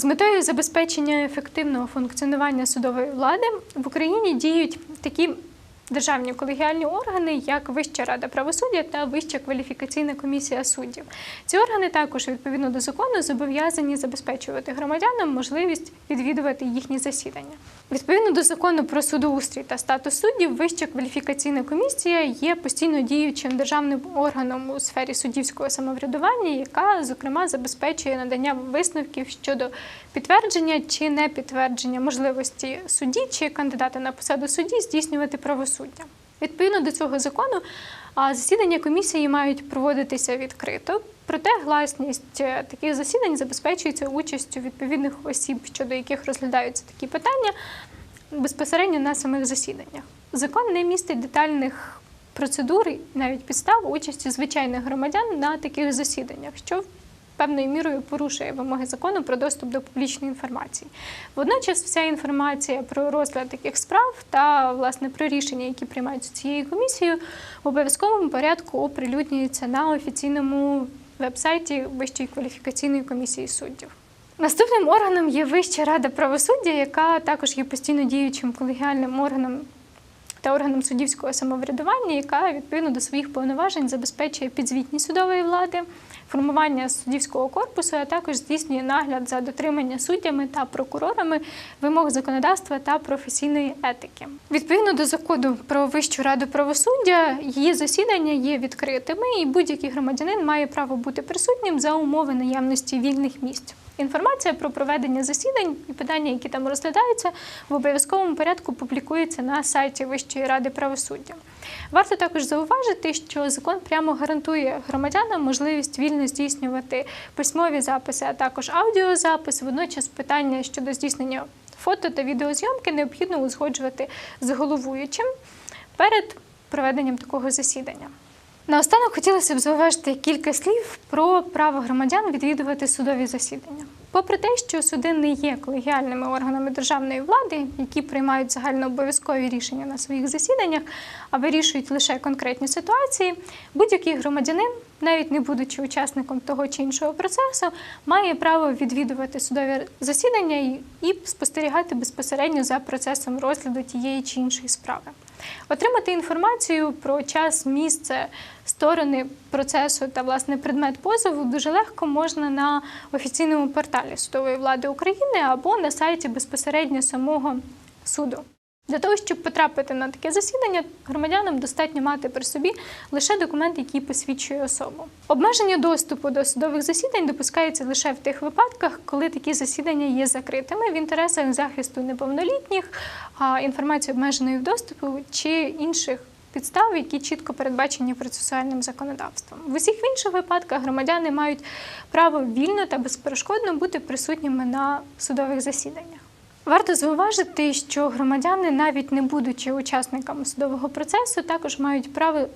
З метою забезпечення ефективного функціонування судової влади в Україні діють такі державні колегіальні органи, як Вища рада правосуддя та Вища кваліфікаційна комісія суддів. Ці органи також відповідно до закону зобов'язані забезпечувати громадянам можливість відвідувати їхні засідання. Відповідно до закону про судоустрій та статус суддів, Вища кваліфікаційна комісія є постійно діючим державним органом у сфері суддівського самоврядування, яка зокрема забезпечує надання висновків щодо підтвердження чи не підтвердження можливості судді чи кандидата на посаду судді здійснювати правосуддя. Відповідно до цього закону, засідання комісії мають проводитися відкрито. Проте гласність е, таких засідань забезпечується участю відповідних осіб, щодо яких розглядаються такі питання безпосередньо на самих засіданнях. Закон не містить детальних процедур, навіть підстав участі звичайних громадян на таких засіданнях, що певною мірою порушує вимоги закону про доступ до публічної інформації. Водночас, вся інформація про розгляд таких справ та власне про рішення, які приймаються цією комісією, в обов'язковому порядку оприлюднюється на офіційному вебсайті Вищої кваліфікаційної комісії суддів. Наступним органом є Вища рада правосуддя, яка також є постійно діючим колегіальним органом та органом суддівського самоврядування, яка відповідно до своїх повноважень забезпечує підзвітність судової влади, формування суддівського корпусу, а також здійснює нагляд за дотримання суддями та прокурорами вимог законодавства та професійної етики. Відповідно до закону про Вищу раду правосуддя, її засідання є відкритими, і будь-який громадянин має право бути присутнім за умови наявності вільних місць. Інформація про проведення засідань і питання, які там розглядаються, в обов'язковому порядку публікується на сайті Вищої ради правосуддя. Варто також зауважити, що закон прямо гарантує громадянам можливість вільно здійснювати письмові записи, а також аудіозапис. Водночас питання щодо здійснення фото та відеозйомки необхідно узгоджувати з головуючим перед проведенням такого засідання. Наостанок хотілося б зауважити кілька слів про право громадян відвідувати судові засідання. Попри те, що суди не є колегіальними органами державної влади, які приймають загальнообов'язкові рішення на своїх засіданнях, а вирішують лише конкретні ситуації, будь-який громадянин, навіть не будучи учасником того чи іншого процесу, має право відвідувати судові засідання і- спостерігати безпосередньо за процесом розгляду тієї чи іншої справи. Отримати інформацію про час, місце, сторони процесу та власне предмет позову дуже легко можна на офіційному порталі судової влади України або на сайті безпосередньо самого суду. Для того, щоб потрапити на таке засідання, громадянам достатньо мати при собі лише документ, який посвідчує особу. Обмеження доступу до судових засідань допускається лише в тих випадках, коли такі засідання є закритими в інтересах захисту неповнолітніх, інформації обмеженої в доступу чи інших. Підстав, які чітко передбачені процесуальним законодавством. В усіх інших випадках громадяни мають право вільно та безперешкодно бути присутніми на судових засіданнях. Варто зауважити, що громадяни, навіть не будучи учасниками судового процесу, також мають право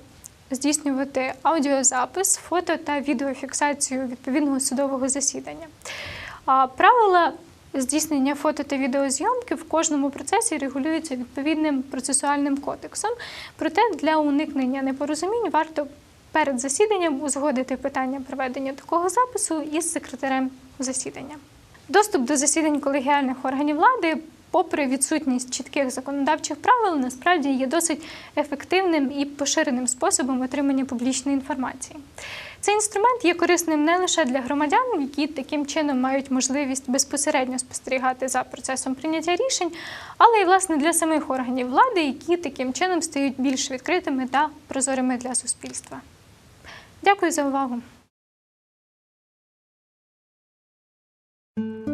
здійснювати аудіозапис, фото та відеофіксацію відповідного судового засідання. А правила здійснення фото та відеозйомки в кожному процесі регулюються відповідним процесуальним кодексом. Проте для уникнення непорозумінь варто перед засіданням узгодити питання проведення такого запису із секретарем засідання. Доступ до засідань колегіальних органів влади, попри відсутність чітких законодавчих правил, насправді є досить ефективним і поширеним способом отримання публічної інформації. Цей інструмент є корисним не лише для громадян, які таким чином мають можливість безпосередньо спостерігати за процесом прийняття рішень, але й власне для самих органів влади, які таким чином стають більш відкритими та прозорими для суспільства. Дякую за увагу. thank you